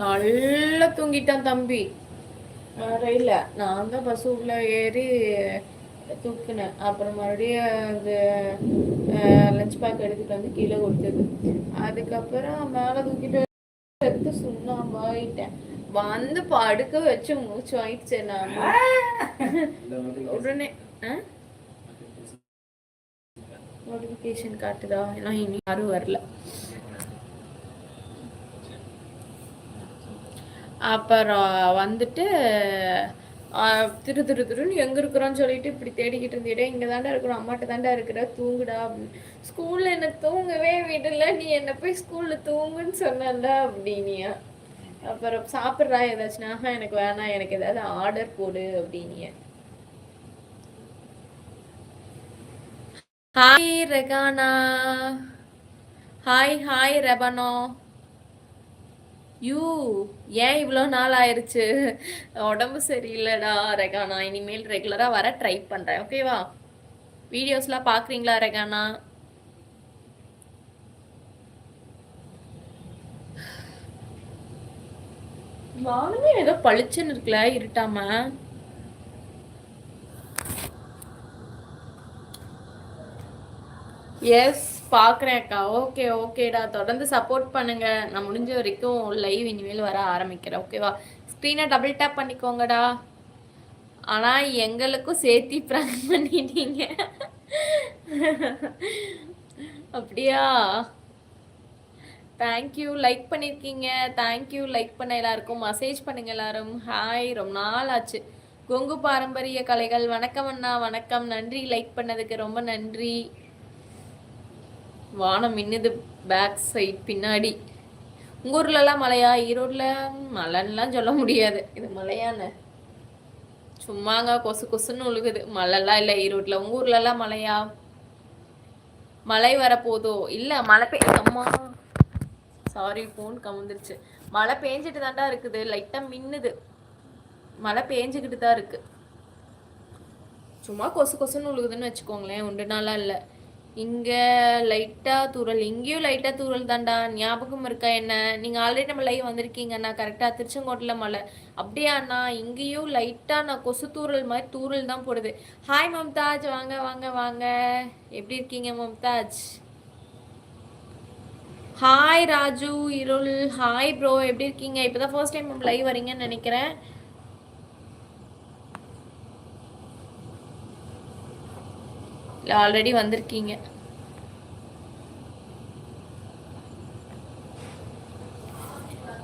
நல்லா தூங்கிட்டான் தம்பி. இல்ல நான் தான் பஸ் உள்ள ஏறி தூக்குனேன். அப்புறம் மறுபடியும் அந்த லஞ்ச் பேக் எடுத்துட்டு வந்து கீழே கொடுத்தது. அதுக்கப்புறம் மேலே தூக்கிட்டு எடுத்து சுண்ணாம்பாயிட்டேன் வந்து படுக்க வச்சு மூச்சு வாங்கிடுச்சு நான். உடனே நோட்டிஃபிகேஷன் காட்டுதா? ஏன்னா இனி யாரும் வரல. அப்புறம் வந்துட்டு திரு திரு திருன்னு எங்கே இருக்கிறோன்னு சொல்லிட்டு இப்படி தேடிக்கிட்டு இருந்தீடே இங்கே தாண்டா இருக்கிறோம் அம்மாட்ட தாண்டா இருக்கிற தூங்குடா அப்படின்னு. ஸ்கூலில் என்ன தூங்கவே விடல நீ என்ன போய் ஸ்கூலில் தூங்குன்னு சொன்னல அப்படினியா அப்புறம் சாப்பிட்றா ஏதாச்சும் ஆஹா எனக்கு வேணாம் எனக்கு ஏதாவது ஆர்டர் போடு அப்படினிய ஹாய் ரெகானா ஹாய் ஹாய் ரெபனோ யூ ஏன் இவ்வளோ நாள் ஆயிருச்சு? உடம்பு சரியில்லைடா ரெகானா இனிமேல் ரெகுலராக வர ட்ரை பண்ணுறேன் ஓகேவா வீடியோஸ்லாம் பார்க்குறீங்களா ரெகானா? வானமே ஏதோ பளிச்சுன்னு இருக்குல்ல இருட்டாம. எஸ் பார்க்குறேன் அக்கா. ஓகே ஓகேடா தொடர்ந்து சப்போர்ட் பண்ணுங்கள் நான் முடிஞ்ச வரைக்கும் லைவ் இனிமேல் வர ஆரம்பிக்கிறேன். ஓகேவா ஸ்க்ரீனை டபுள் டேப் பண்ணிக்கோங்கடா. ஆனால் எங்களுக்கும் சேர்த்தி ப்ராங்க் பண்ணிட்டீங்க. அப்படியா? தேங்க்யூ லைக் பண்ணியிருக்கீங்க தேங்க்யூ லைக் பண்ண எல்லாருக்கும். மெசேஜ் பண்ணுங்க எல்லாரும். ஹாய் ரொம்ப நாள் ஆச்சு. கொங்கு பாரம்பரிய கலைகள். வணக்கம் அண்ணா. வணக்கம். நன்றி. லைக் பண்ணதுக்கு ரொம்ப நன்றி. வானம் மின்னுது பேக் சைட் பின்னாடி. உங்கள் ஊர்லலாம் மழையா? ஈரோட்டில் மழைன்னுலாம் சொல்ல முடியாது. இது மழையான்னு சும்மாங்க கொசு கொசுன்னு உழுகுது. மழைலாம் இல்லை ஈரோட்டில் உங்கள் ஊர்லலாம் மழையா? மழை வரப்போதோ? இல்லை மழை பெய் அம்மா. சாரி ஃபோன் கமுந்துருச்சு மழை பேஞ்சிட்டு தாண்டா இருக்குது. லைட்டாக மின்னுது. மழை பேஞ்சுக்கிட்டு தான் இருக்குது சும்மா கொசு கொசுன்னு உழுகுதுன்னு வச்சுக்கோங்களேன். உண்டு நாளாக இல்லை. இங்கே லைட்டாக தூறல் இங்கேயும் லைட்டாக தூறல் தாண்டா ஞாபகம் இருக்கா என்ன? நீங்கள் ஆல்ரெடி நம்ம லைவ் வந்திருக்கீங்கண்ணா கரெக்டாக திருச்செங்கோட்டில் மலை அப்படியா அண்ணா? இங்கேயும் லைட்டாக நான் கொசு தூறல் மாதிரி தூறல் தான் போடுது. ஹாய் மம்தாஜ். வாங்க வாங்க வாங்க. எப்படி இருக்கீங்க மம்தாஜ்? ஹாய் ராஜு இருள். ஹாய் ப்ரோ எப்படி இருக்கீங்க? இப்போதான் ஃபர்ஸ்ட் டைம் லைவ் வரீங்கன்னு நினைக்கிறேன் இல்லை ஆல்ரெடி வந்திருக்கீங்க.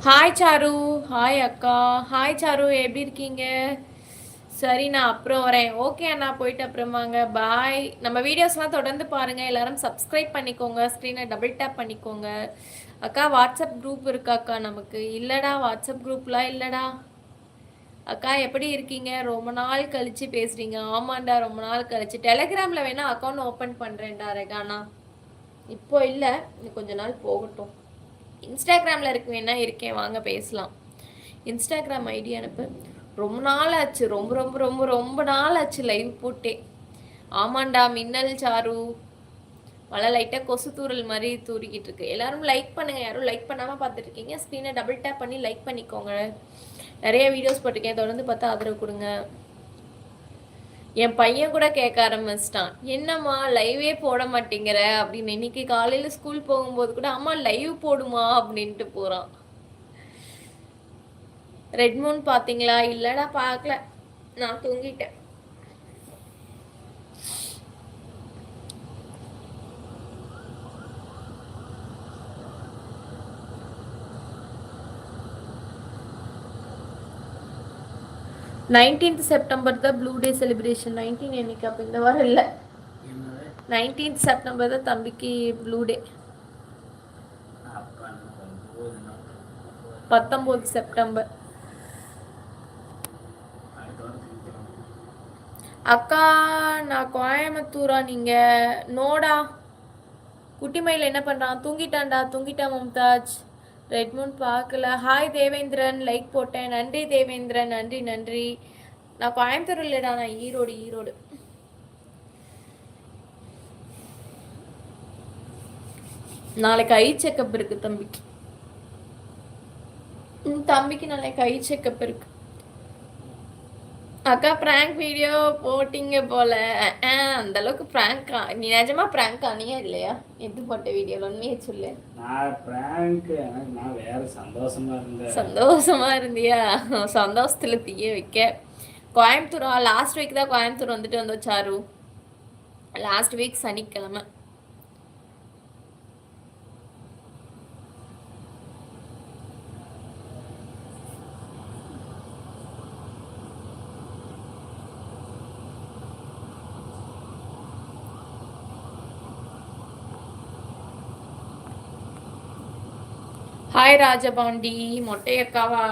ஹாய் சாரு ஹாய் அக்கா. ஹாய் சாரு எப்படி இருக்கீங்க? சரி நான் அப்புறம் வரேன். ஓகே அண்ணா போயிட்டு அப்புறம் வாங்க. பாய் நம்ம வீடியோஸ்லாம் தொடர்ந்து பாருங்கள் எல்லாரும் சப்ஸ்கிரைப் பண்ணிக்கோங்க. ஸ்க்ரீனை டபுள் டேப் பண்ணிக்கோங்க. அக்கா வாட்ஸ்அப் குரூப் இருக்கா அக்கா நமக்கு? இல்லைடா வாட்ஸ்அப் குரூப்லாம் இல்லைடா. அக்கா எப்படி இருக்கீங்க? ரொம்ப நாள் கழிச்சு பேசுறீங்க. ஆமாண்டா ரொம்ப நாள் கழிச்சு. டெலிகிராமில் வேணா அக்கௌண்ட் ஓப்பன் பண்ணுறேன்டா ரெகானா. இப்போ இல்லை இன்னும் கொஞ்ச நாள் போகட்டும். இன்ஸ்டாகிராமில் இருக்கு வேணா இருக்கேன். வாங்க பேசலாம். இன்ஸ்டாகிராம் ஐடி அனுப்பு. ரொம்ப நாள் ஆச்சு. ரொம்ப ரொம்ப ரொம்ப ரொம்ப நாள் ஆச்சு லைவ் போட்டே. ஆமாண்டா மின்னல் சாரு. மழை லைட்டாக கொசு தூறல் மாதிரி தூரிக்கிட்டு இருக்கு. எல்லாரும் லைக் பண்ணுங்க. யாரும் லைக் பண்ணாமல் பார்த்துட்டு இருக்கீங்க. ஸ்க்ரீனை டபுள் டேப் பண்ணி லைக் பண்ணிக்கோங்க. நிறைய வீடியோஸ் போட்டிருக்கேன். தொடர்ந்து பார்த்து ஆதரவு கொடுங்க. என் பையன் கூட கேட்க ஆரம்பிச்சிட்டான். என்னம்மா லைவே போட மாட்டேங்கிற? அப்படின்னு இன்னைக்கு காலையில் ஸ்கூல் போகும்போது கூட அம்மா லைவ் போடுமா? அப்படின்ட்டு போகிறான் ரெட்மூன் பார்த்தீங்களா? இல்லைடா பார்க்கல. நான் தூங்கிட்டேன். நைன்டீன்த் செப்டம்பர் தான் ப்ளூ டே செலிப்ரேஷன் நைன்டீன் என்னைக்கு அப்போ? இந்த வாரம் இல்லை. நைன்டீன்த் செப்டம்பர் தான் தம்பிக்கு ப்ளூ டே பத்தொம்போது செப்டம்பர் அக்கா நான் கோயம்புத்தூரா நீங்க? நோடா. குட்டிமயில் என்ன பண்றான்? தூங்கிட்டான்டா. தூங்கிட்டான் மும்தாஜ். ரெட்மூன் பார்க்கல. ஹாய் தேவேந்திரன் லைக் போட்டேன். நன்றி தேவேந்திரன் நன்றி நன்றி. நான் கோயம்புத்தூர் இல்லைடா நான் ஈரோடு ஈரோடு. நாளைக்கு ஐ செக்கப் இருக்கு தம்பிக்கு தம்பிக்கு நாளைக்கு ஐ செக்கப் இருக்கு. அக்கா பிராங்க் வீடியோ போட்டிங்க போல. அஹ், அந்த அளவுக்கு பிராங்கா நீ நிஜமா பிராங்க் ஆனியா இல்லையா? எது போட்ட வீடியோல உண்மையே சொல்லு. நான் பிராங்க் எனக்கு நான் வேற சந்தோஷமா இருந்தேன். சந்தோஷமா இருந்தியா? சந்தோஷத்துல தீய வைக்க. கோயம்புத்தூர்? லாஸ்ட் வீக் தான் கோயம்புத்தூர் வந்துட்டு வந்தோம் சாரு. லாஸ்ட் வீக் சனிக்கிழமை. ஹாய் ராஜபாண்டி மொட்டையக்காவா?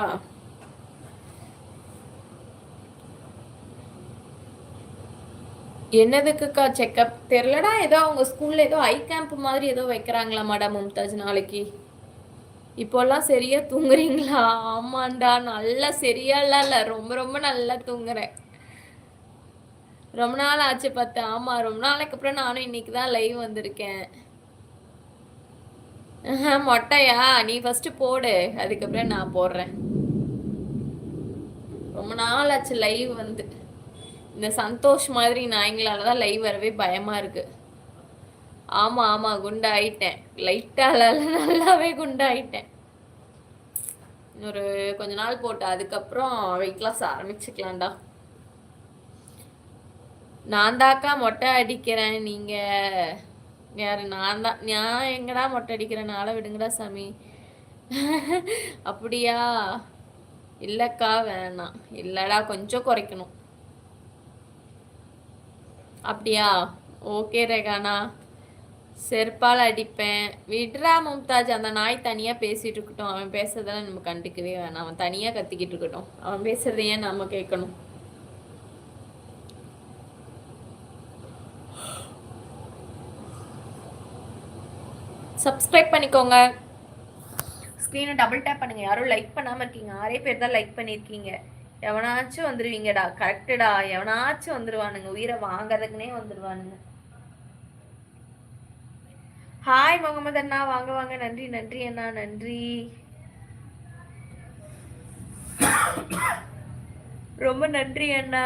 என்னதுக்குக்கா செக்கப் தெரிலடா ஏதோ அவங்க ஸ்கூல்ல ஏதோ ஐ கேம்ப் மாதிரி ஏதோ வைக்கிறாங்களா மேடம் மும்தாஜ் நாளைக்கு. இப்போல்லாம் சரியா தூங்குறீங்களா? ஆமாண்டா நல்லா சரியாலாம் இல்லை ரொம்ப ரொம்ப நல்லா தூங்குறேன். ரொம்ப நாள் ஆச்சு பார்த்து. ஆமா ரொம்ப நாளைக்கு அப்புறம் நானும் இன்னைக்கு தான் லைவ் வந்திருக்கேன். மொட்டையா? நீ ஃபர்ஸ்ட் போடு. அதுக்கப்புறம் நான் போடுறேன். ரொம்ப நாள் ஆச்சு லைவ் வந்து. இந்த சந்தோஷ் மாதிரி நாய்ங்களால தான் லைவ் வரவே பயமா இருக்கு. ஆமா ஆமா குண்டாயிட்டேன். லைட்டால நல்லாவே குண்டாயிட்டேன். ஒரு கொஞ்ச நாள் போட்டு அதுக்கப்புறம் வெயிட் லாஸ் ஆரம்பிச்சுக்கலாம்டா. நான் தாக்கா மொட்டை அடிக்கிறேன் நீங்கள் யாரு? நான் தான். நான் எங்கடா மொட்டை அடிக்கிறேன் நாளை விடுங்கடா சாமி. அப்படியா? இல்லக்கா வேணாம். இல்லடா கொஞ்சம் குறைக்கணும். அப்படியா? ஓகே ரேகானா. செருப்பால் அடிப்பேன். விட்ரா மும்தாஜ். அந்த நாய் தனியாக பேசிட்டு இருக்கட்டும். அவன் பேசுறதெல்லாம் நம்ம கண்டுக்கவே வேணாம். அவன் தனியாக கத்திக்கிட்டு இருக்கட்டும். அவன் பேசுறதையே ஏன் நம்ம கேட்கணும். சப்ஸ்கிரைப் பண்ணிக்கோங்க. ஸ்க்ரீனை டபுள் டேப் பண்ணுங்கள் யாரும் லைக் பண்ணாமல் இருக்கீங்க. ஆறே பேர் தான் லைக் பண்ணியிருக்கீங்க. எவனாச்சும் வந்துடுவீங்கடா கரெக்டுடா எவனாச்சும் வந்துடுவானுங்க உயிரை வாங்குறதுக்குனே வந்துடுவானுங்க ஹாய் முகமது அண்ணா. வாங்க வாங்க. நன்றி நன்றி அண்ணா. நன்றி. ரொம்ப நன்றி அண்ணா.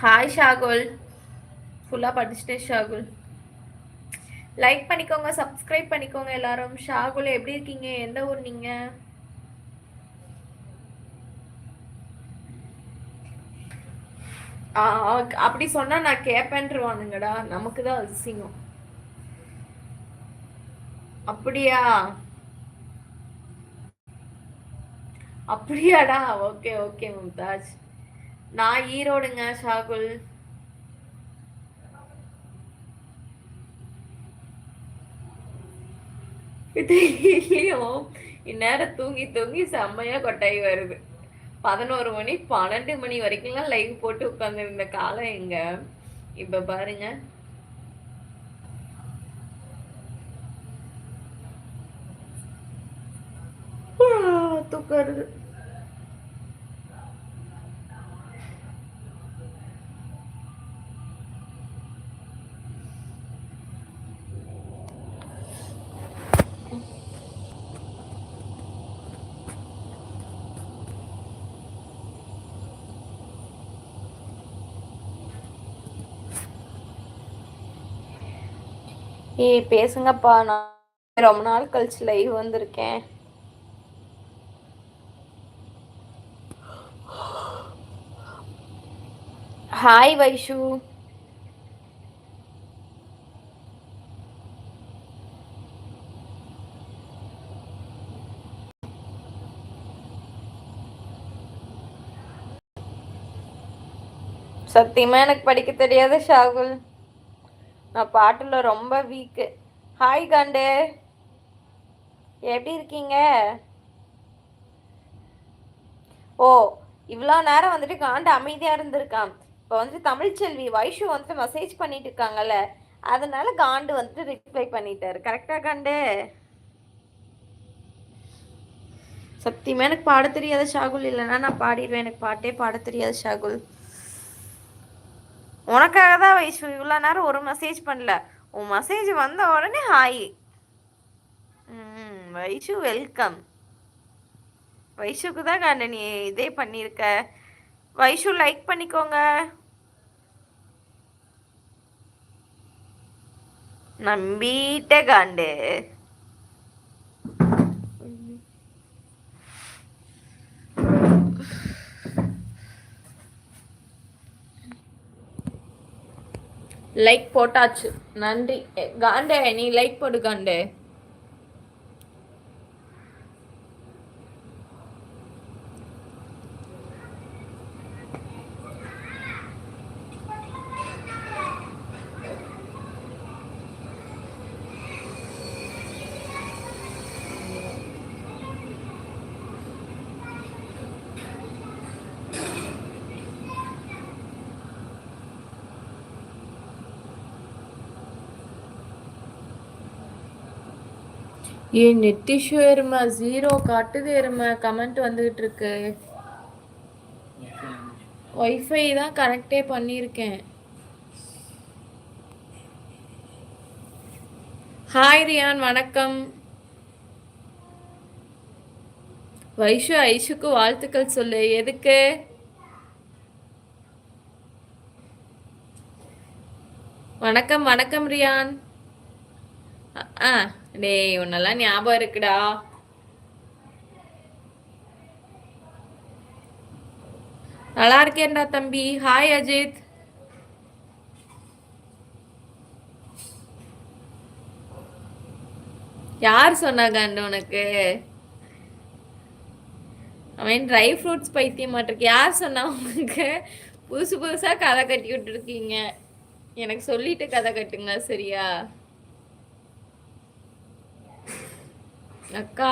ஹாய் ஷாகுல் ஃபுல்லாக படிச்சுட்டேன் ஷாகுல் லைக் பண்ணிக்கோங்க சப்ஸ்கிரைப் பண்ணிக்கோங்க எல்லாரும். ஷாகுல் எப்படி இருக்கீங்க? எந்த ஊர் நீங்க? அப்படி சொன்னா நான் கேப்பேன்ருவானுங்கடா. நமக்கு தான் அதிசயம் அப்படியா? அப்படியாடா? Okay okay Mumtaz. நான் ஈரோடுங்க ஷாகுல் டெய்லியும் இந்நேரம் தூங்கி தூங்கி செம்மையா கொட்டாய் வருது. பதினோரு மணி பன்னெண்டு மணி வரைக்கும்லாம் லைவ் போட்டு உட்காந்துருந்த காலம் எங்க? இப்ப பாருங்க. தூக்கம் வருது. ஏய் பேசுங்கப்பா. நான் ரொம்ப நாள் கழிச்சு லைவ் வந்திருக்கேன். ஹாய் வைஷு. சத்தியமா எனக்கு படிக்க தெரியாது ஷாகுல். நான் பாட்டுல ரொம்ப வீக்கு ஹாய் காண்டு. எப்படி இருக்கீங்க? ஓ இவ்வளோ நேரம் வந்துட்டு காண்டு அமைதியாக இருந்திருக்கான் இப்போ வந்து தமிழ்ச்செல்வி வைஷு வந்துட்டு மெசேஜ் பண்ணிட்டு இருக்காங்கல்ல அதனால காண்டு வந்துட்டு ரிப்ளை பண்ணிட்டாரு. கரெக்டாக காண்டு? சத்தியமா எனக்கு பாட தெரியாத ஷாகுல் இல்லைன்னா நான் பாடிடுவேன். எனக்கு பாட்டே பாட தெரியாத ஷாகுல் உனக்காக தான் வைஷு இவ்வளோ நேரம் ஒரு மெசேஜ் பண்ணல. உன் மெசேஜ் வந்த உடனே ஹாய் ம் வைஷு வெல்கம் வைஷுக்கு தான் கண்ணு நீ இதே பண்ணியிருக்க வைஷு லைக் பண்ணிக்கோங்க. நம்பிட்ட காண்டு. லைக் போட்டாச்சு. நன்றி. காண்டே நீ லைக் போடு காண்டே. ஏன் நெட் இஷ்யூ எருமை ஜீரோ காட்டுது எருமை கமெண்ட் வந்துகிட்டு இருக்கு ஒய்ஃபை தான் கனெக்டே பண்ணியிருக்கேன். ஹாய் ரியான் வணக்கம். வைஷு ஐஷுக்கு வாழ்த்துக்கள் சொல்லு. எதுக்கு? வணக்கம் வணக்கம் ரியான் ஆ டேய் உன்னெல்லாம் ஞாபகம் இருக்குடா. நல்லா இருக்கேன்டா தம்பி. ஹாய் அஜித். யார் சொன்னாங்க உனக்கு? அவன் ட்ரை ஃப்ரூட்ஸ் பைத்தியமாட்டிருக்கு யார் சொன்னா உனக்கு? புதுசு புதுசா கதை கட்டி விட்டுருக்கீங்க. எனக்கு சொல்லிட்டு கதை கட்டுங்க சரியா? அக்கா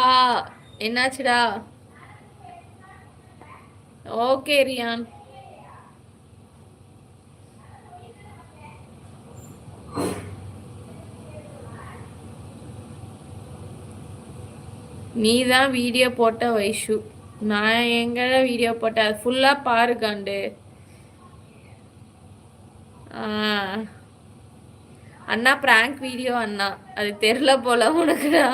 என்னாச்சுடா? ஓகே ரியான். நீ தான் வீடியோ போட்ட வைஷு. நான் எங்கடா வீடியோ போட்டேன் அது ஃபுல்லாக பாருக்காண்டு அண்ணா ப்ராங்க் வீடியோ அண்ணா. அது தெரில போல உனக்குடா.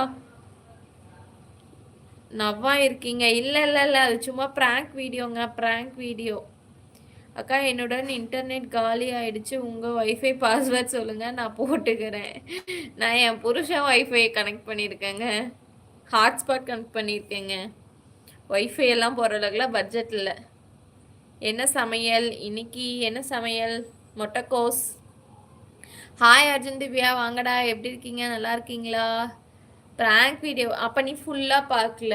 நவ்வா இருக்கீங்க. இல்லை இல்லை இல்லை. அது சும்மா ப்ராங்க் வீடியோங்க ப்ராங்க் வீடியோ அக்கா என்னுடன் இன்டர்நெட் காலி ஆயிடுச்சு. உங்கள் ஒய்ஃபை பாஸ்வேர்ட் சொல்லுங்கள் நான் போட்டுக்கிறேன். நான் என் புருஷன் ஒய்ஃபை கனெக்ட் பண்ணியிருக்கேங்க. ஹாட்ஸ்பாட் கனெக்ட் பண்ணியிருக்கேங்க. ஒய்ஃபை எல்லாம் போகிற அளவுக்குலாம் பட்ஜெட் இல்லை. என்ன சமையல்? இன்னைக்கு என்ன சமையல்? மொட்டைக்கோஸ் ஹாய் அர்ஜுன் திவ்யா. வாங்கடா. எப்படி இருக்கீங்க? நல்லா இருக்கீங்களா? ப்ராங்க் வீடியோ அப்போ நீ ஃபுல்லாக பார்க்கல.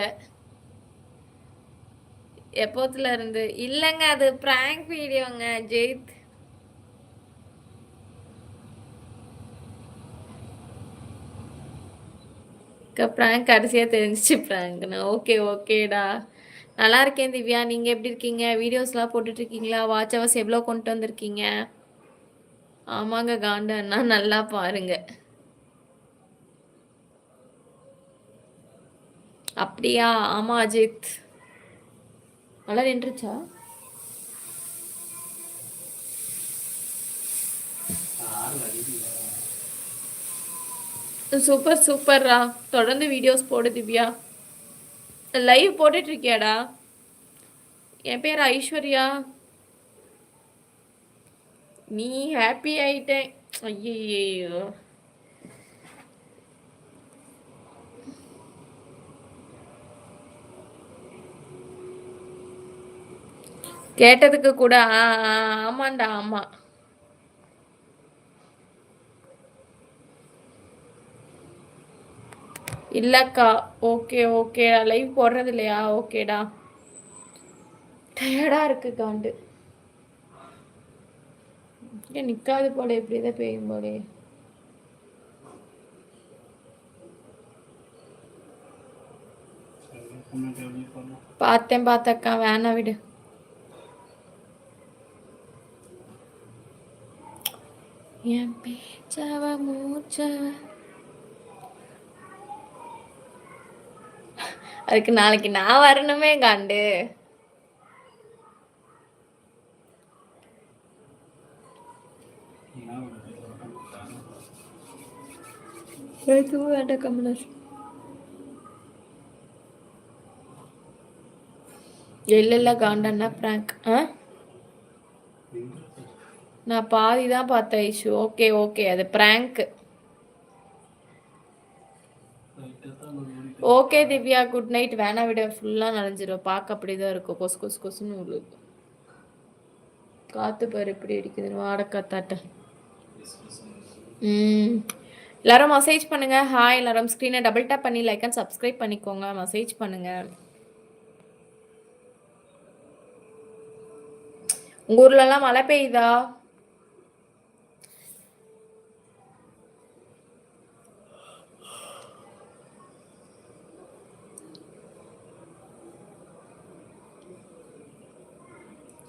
எப்போத்துல இருந்து? இல்லைங்க அது ப்ராங்க் வீடியோங்க ஜெயித். ப்ராங்க் கடைசியாக தெரிஞ்சிச்சு ப்ராங்க்னா ஓகே ஓகேடா நல்லா இருக்கேன் திவ்யா. நீங்கள் எப்படி இருக்கீங்க? வீடியோஸ்லாம் போட்டுட்ருக்கீங்களா வாட்ச் ஹவர்ஸ் எவ்வளோ கொண்டு வந்திருக்கீங்க? ஆமாங்க காண்டு நல்லா பாருங்க. அப்படியா? ஆமாம் அஜித். நல்லா நின்றுச்சா? சூப்பர் சூப்பர்ரா. தொடர்ந்து வீடியோஸ் போடு திவ்யா. லைவ் போட்டுட்டு இருக்கியாடா என் பேர் ஐஸ்வர்யா. நீ ஹாப்பி ஆயிட்டேன் ஐயோ கேட்டதுக்கு கூட ஆமாண்டா ஆமா. இல்லக்கா ஓகே ஓகே லைவ் போடுறது இல்லையா ஓகேடா. டயர்டா இருக்கு காண்டு. நிக்காது போல இப்படிதான் பெய்யும் போலே. பார்த்தேன் பார்த்தக்கா வேணாம் விடு. என் பேச்சவ மூச்சவ அதுக்கு நாளைக்கு நான் வரணுமே காண்டு. எதுவும் வேண்டாம் கமலர் இல்ல இல்ல காண்டன்னா பிராங்க் ஆ? நான் பாதி தான் பார்த்தேன் ஐஷு. Okay okay. அது prank okay Divya. Good night வேணா விட. ஃபுல்லாக நனைஞ்சிரும் பார்க்க அப்படிதான் இருக்கும். கொசு கொசு கொசுன்னு உள்ளது காத்து பாரு எப்படி அடிக்குதுன்னு வாடக்காத்தாட்ட ம். எல்லாரும் மெசேஜ் பண்ணுங்க. ஹாய் எல்லாரும். ஸ்க்ரீனை டபுள் டேப் பண்ணி லைக் அண்ட் சப்ஸ்கிரைப் பண்ணிக்கோங்க. மெசேஜ் பண்ணுங்க. உங்க ஊர்லலாம் மழை பெய்யுதா?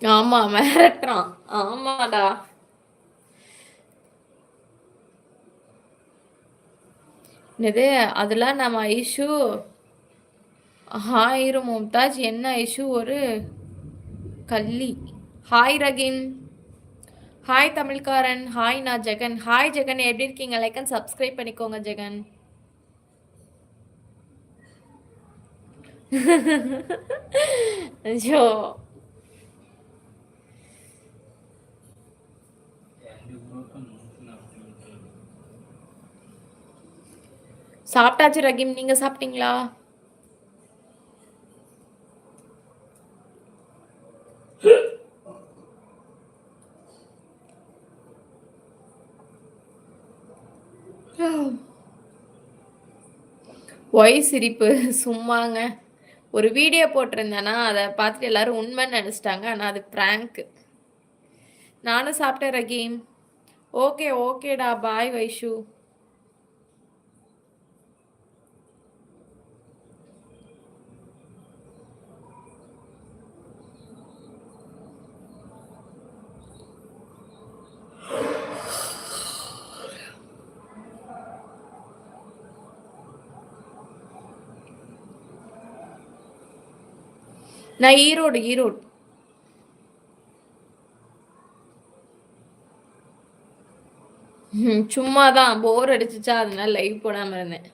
ஆமா மிரட்டுறான். ஆமாடா. என்னது அதெல்லாம் நம்ம ஐஷு ஹாயிரு மும்தாஜ் என்ன ஐஷு ஒரு கள்ளி. ஹாய் ரகின். ஹாய் தமிழ்காரன். ஹாய் நான் ஜெகன். ஹாய் ஜெகன் எப்படி இருக்கீங்க? லைக் அண்ட் சப்ஸ்கிரைப் பண்ணிக்கோங்க ஜெகன். ஐயோ. சாப்பிட்டாச்சு ரகிம் நீங்க சாப்பிட்டீங்களா? ஒய் சிரிப்பு சும்மாங்க. ஒரு வீடியோ போட்டிருந்தேன்னா அதை பார்த்துட்டு எல்லாரும் உண்மைன்னு நினச்சிட்டாங்க ஆனால் அது ப்ராங்க் நானும் சாப்பிட்டேன் ரகீம் ஓகே ஓகேடா பாய் வைஷு. நான் ஈரோடு ஈரோடு. சும்மா தான் போர் அடிச்சிச்சா அதனால லைவ் போடாம இருந்தேன்.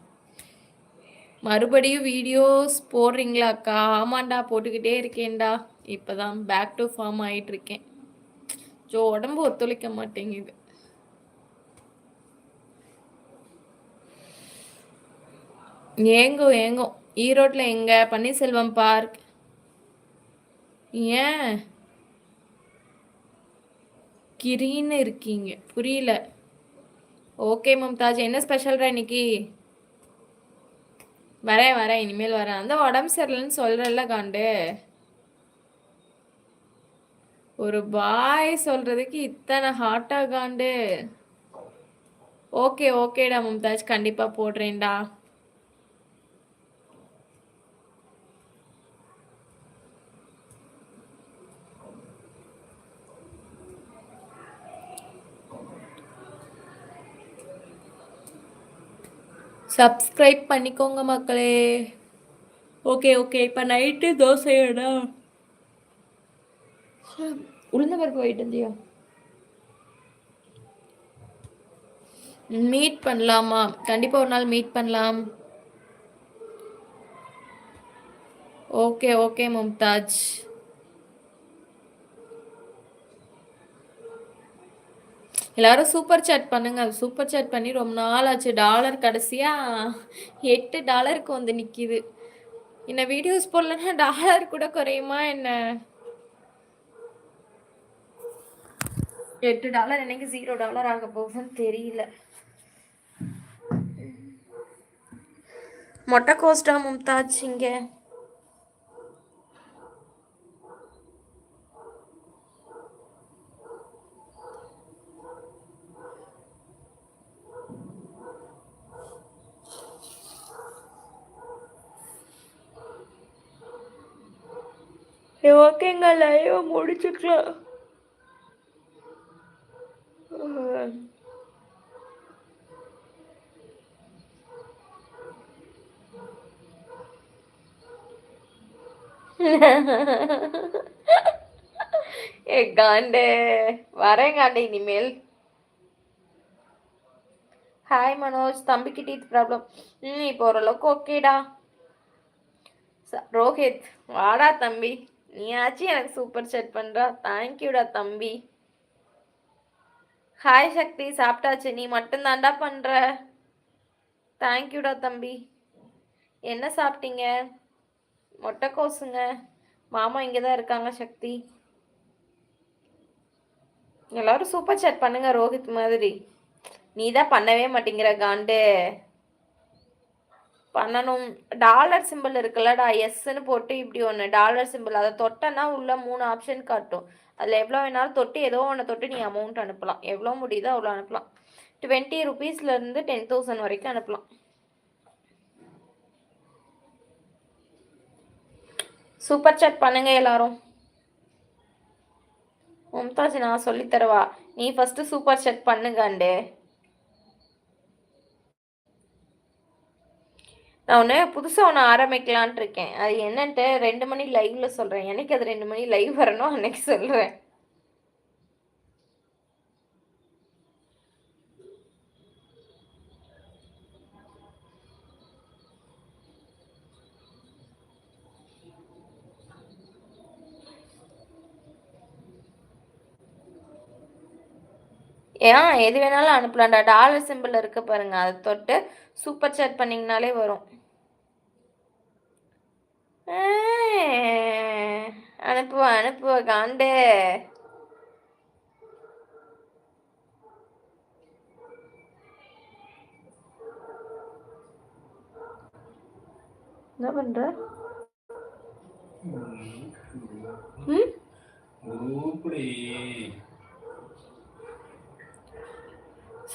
மறுபடியும் வீடியோஸ் போடுறீங்களாக்கா? ஆமாண்டா போட்டுக்கிட்டே இருக்கேன்டா. இப்போதான் பேக் டு ஃபார்ம் ஆயிட்டு இருக்கேன் ஸோ உடம்பு ஒத்துழைக்க மாட்டேங்குது. ஏங்கும் ஏங்கும். ஈரோட்டில் எங்க? பன்னீர்செல்வம் பார்க். ஏன்? கிரின்னு இருக்கீங்க. புரியல. ஓகே மும்தாஜ் என்ன ஸ்பெஷல்ரா இன்னைக்கு? வரேன் வரேன். இனிமேல் வரேன். அந்த உடம்பு சரியில்லைன்னு சொல்கிறல்ல காண்டு. ஒரு பாய் சொல்கிறதுக்கு இத்தனை ஹாட்டாக காண்டு. ஓகே ஓகேடா மும்தாஜ். கண்டிப்பாக போடுறேன்டா. சப்ஸ்கிரைப் பண்ணிக்கோங்க மக்களே. ஓகே ஓகே இப்போ நைட்டு தோசையடா? உளுந்த பருப்பு போயிட்டு இருந்தியா மீட் பண்ணலாமா? கண்டிப்பா ஒரு நாள் மீட் பண்ணலாம். ஓகே ஓகே மும்தாஜ் எல்லாரும் சூப்பர் சாட் பண்ணுங்க. சூப்பர் சாட் பண்ணி ரொம்ப நாள் ஆச்சு. டாலர் கடைசியாக எட்டு டாலருக்கு வந்து நிற்கிது என்ன வீடியோஸ் போடலன்னா டாலர் கூட குறையுமா என்ன? எட்டு டாலர் என்னைக்கு ஜீரோ டாலர் ஆக போகுதுன்னு தெரியல. மொட்டை கோஸ்டா மும்தாஜ் இங்கே. ஓகேங்க லைவ் முடிச்சுக்கலாம். ஏ காண்டே. வரேங்காண்டே இனிமேல். ஹாய் மனோஜ். தம்பிக்கு டீத் ப்ராப்ளம் ம் இப்போ ஓரளவுக்கு ஓகேடா ச- ரோஹித் வாடா தம்பி. நீயாச்சும் எனக்கு சூப்பர் செட் பண்ணுறா தேங்க்யூடா தம்பி. ஹாய் சக்தி சாப்பிட்டாச்சு. நீ மட்டும்தாண்டா பண்ணுற தேங்க்யூடா தம்பி. என்ன சாப்பிட்டீங்க? மொட்டைக்கோசுங்க. மாமா இங்கே தான் இருக்காங்க சக்தி. எல்லாரும் சூப்பர் சேட் பண்ணுங்க ரோஹித் மாதிரி. நீ தான் பண்ணவே மாட்டேங்கிற காண்டு. பண்ணணும். டாலர் சிம்பிள் இருக்குல்லடா எஸ்ன்னு போட்டு இப்படி ஒன்று டாலர் சிம்பிள் அதை தொட்டனா உள்ள மூணு ஆப்ஷன் காட்டும். அதில் எவ்வளோ வேணாலும் தொட்டு ஏதோ ஒன்று தொட்டு நீ அமௌண்ட் அனுப்பலாம். எவ்வளோ முடியுதோ அவ்வளோ அனுப்பலாம். டுவெண்ட்டி ருபீஸ்லேருந்து டென் தௌசண்ட் வரைக்கும் அனுப்பலாம். சூப்பர் சாட் பண்ணுங்க எல்லாரும். மும்தாஜ் நான் சொல்லித் தரவா? நீ ஃபஸ்ட்டு சூப்பர் சாட் பண்ணுங்கண்டு. நான் ஒன்று புதுசாக ஒன்று ஆரம்பிக்கலான்ட்டு இருக்கேன். அது என்னன்ட்டு ரெண்டு மணி லைவ்ல சொல்கிறேன் எனக்கு அது ரெண்டு மணி லைவ் வரணும் அன்னைக்கு சொல்கிறேன் ஏன் எது வேணாலும் அனுப்பலாம்டா. டாலர் சிம்பிள் இருக்கு பாருங்க. அதை தொட்டு சூப்பர் சேட் பண்ணிங்கனாலே வரும். அனுப்புவ அனுப்புவ காண்டு. என்ன பண்ற? ம்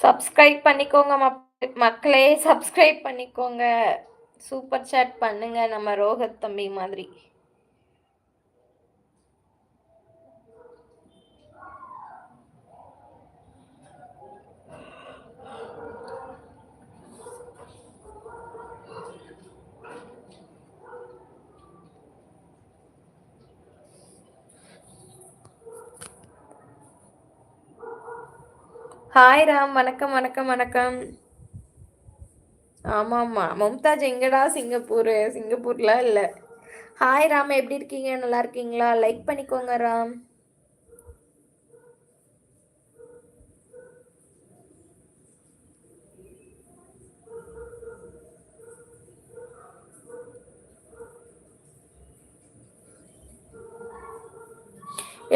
சப்ஸ்கிரைப் பண்ணிக்கோங்க மக்- மக்களே சப்ஸ்கிரைப் பண்ணிக்கோங்க. சூப்பர் சாட் பண்ணுங்க நம்ம ரோஹத் தம்பி மாதிரி. ஹாய் ராம் வணக்கம் வணக்கம் வணக்கம். ஆமாம் ஆமாம் மும்தாஜ் எங்கடா? சிங்கப்பூர். சிங்கப்பூர்லாம் இல்லை. ஹாய் ராம் எப்படி இருக்கீங்க? நல்லா இருக்கீங்களா? லைக் பண்ணிக்கோங்க ராம்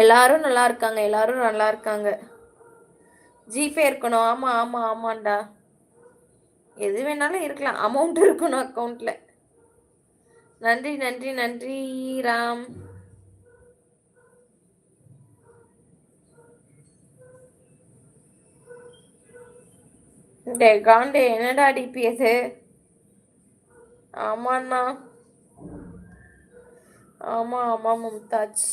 எல்லாரும் நல்லா இருக்காங்க. எல்லாரும் நல்லா இருக்காங்க. ஜிபே இருக்கணும். ஆமாம் ஆமாம் ஆமாண்டா. எது வேணாலும் இருக்கலாம். அமௌண்ட் இருக்கணும் அக்கௌண்ட்டில் நன்றி நன்றி நன்றி ராம். டே காண்டே என்னடா டிபி அது ஆமாண்ணா. ஆமாம் ஆமாம் மும்தாஜ்.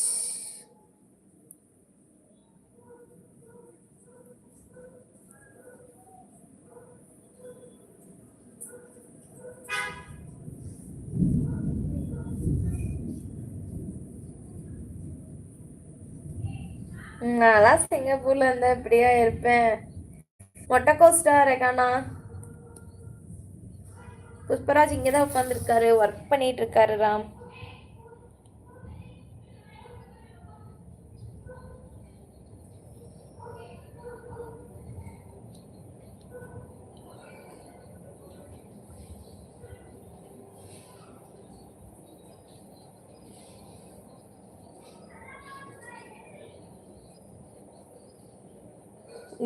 நான்லாம் சிங்கப்பூர்ல இருந்தா இப்படியா இருப்பேன். மொட்டை கோஸ்டா ரெகானா. புஷ்பராஜ் இங்கே தான் உட்காந்துருக்காரு ஒர்க் பண்ணிட்டு இருக்காரு ராம்.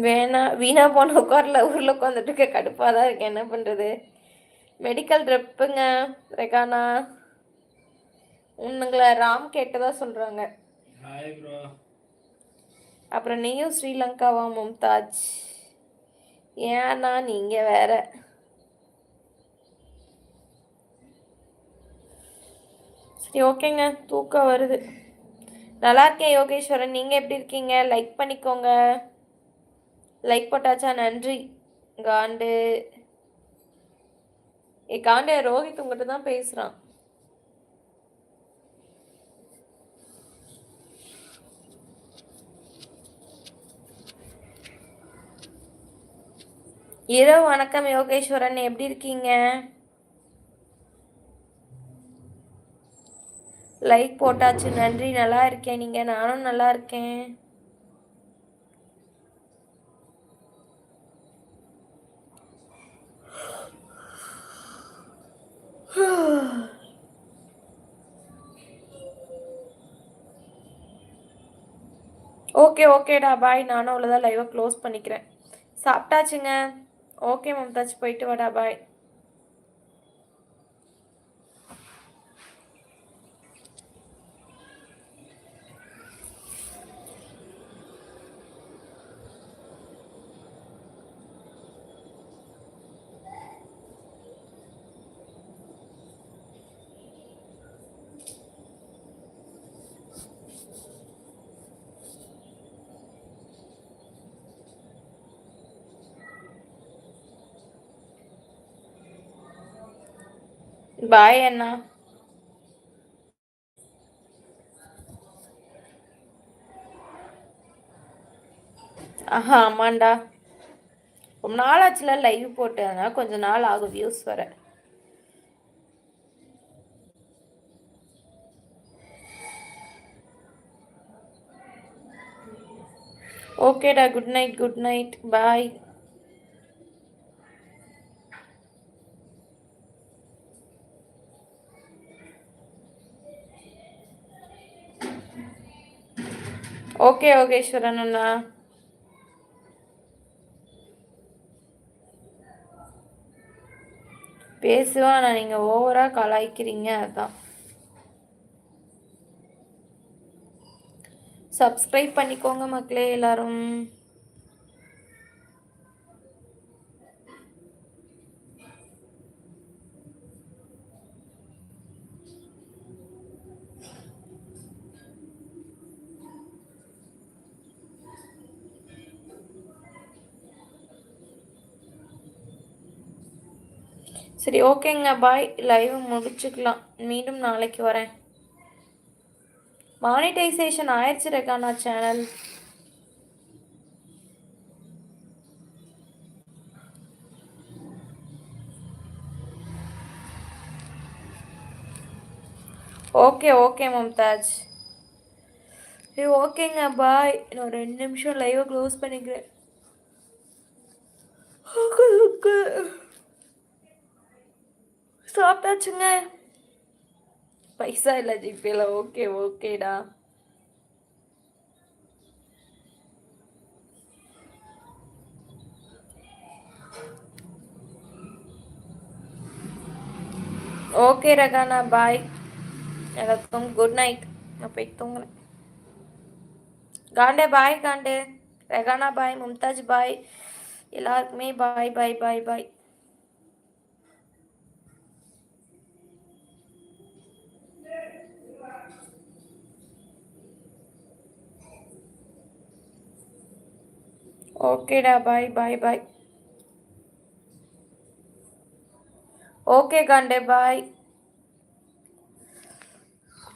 வேணா வீணா போன உட்கார்ல ஊரில் உட்காந்துட்டு இருக்க கடுப்பாக தான் இருக்கேன். என்ன பண்ணுறது மெடிக்கல் ட்ரிப்புங்க ரெகானா உன்னுங்களை ராம் கேட்டதா சொல்கிறாங்க அப்புறம் நீயும் ஸ்ரீலங்காவா மும்தாஜ்? ஏன்னா நீங்கள் வேற. சரி ஓகேங்க. தூக்கம் வருது. நல்லா இருக்கேன் யோகேஸ்வரன். நீங்கள் எப்படி இருக்கீங்க? லைக் பண்ணிக்கோங்க. லைக் போட்டாச்சா நன்றி. காண்டு. ஏ காண்டே ரோஹித் உங்கள்கிட்ட தான் பேசுகிறான் இரவு வணக்கம் யோகேஸ்வரன். எப்படி இருக்கீங்க? லைக் போட்டாச்சு நன்றி. நல்லா இருக்கேன். நீங்க நானும் நல்லா இருக்கேன். ஓகே ஓகேடா பாய் நானும் அவ்வளோதான் லைவை க்ளோஸ் பண்ணிக்கிறேன். சாப்பிட்டாச்சுங்க. ஓகே மம்தாஜ் போயிட்டு வாடா பாய் பாய் அண்ணா ஆஹா ஆமாண்டா. ரொம்ப நாள் ஆச்சுல லைவ் போட்டதுனா கொஞ்ச நாள் ஆகும் வியூஸ் வர. ஓகேடா good night good night bye okay Yogeswaran அண்ணா. பேசுவான் நீங்கள் ஓவராக கலாய்க்கிறீங்க அதான். சப்ஸ்கிரைப் பண்ணிக்கோங்க மக்களே எல்லாரும். சரி ஓகேங்க. பாய் லைவ் முடிச்சுக்கலாம். மீண்டும் நாளைக்கு வரேன். மானிட்டைசேஷன் ஆயிடுச்சு Rehana channel okay okay Mumtaz சரி ஓகேங்க. பாய் இன்னும் ஒரு ரெண்டு நிமிஷம் லைவை க்ளோஸ் பண்ணிக்கிறேன். ஓகே சாப்பிட்டாச்சுங்க பைசா இல்லை ஜிபேல ஓகே ஓகேடா ஓகே ரகானா பாய் எல்லாத்துக்கும் குட் நைட் நான் போய் தூங்குறேன் காண்டே பாய் காண்டே ரெகானா பாய் மும்தாஜ் பாய் எல்லாருக்குமே பாய் பாய் பாய் பாய் ஓகேடா பாய் பாய் பாய் ஓகே காண்டே பாய்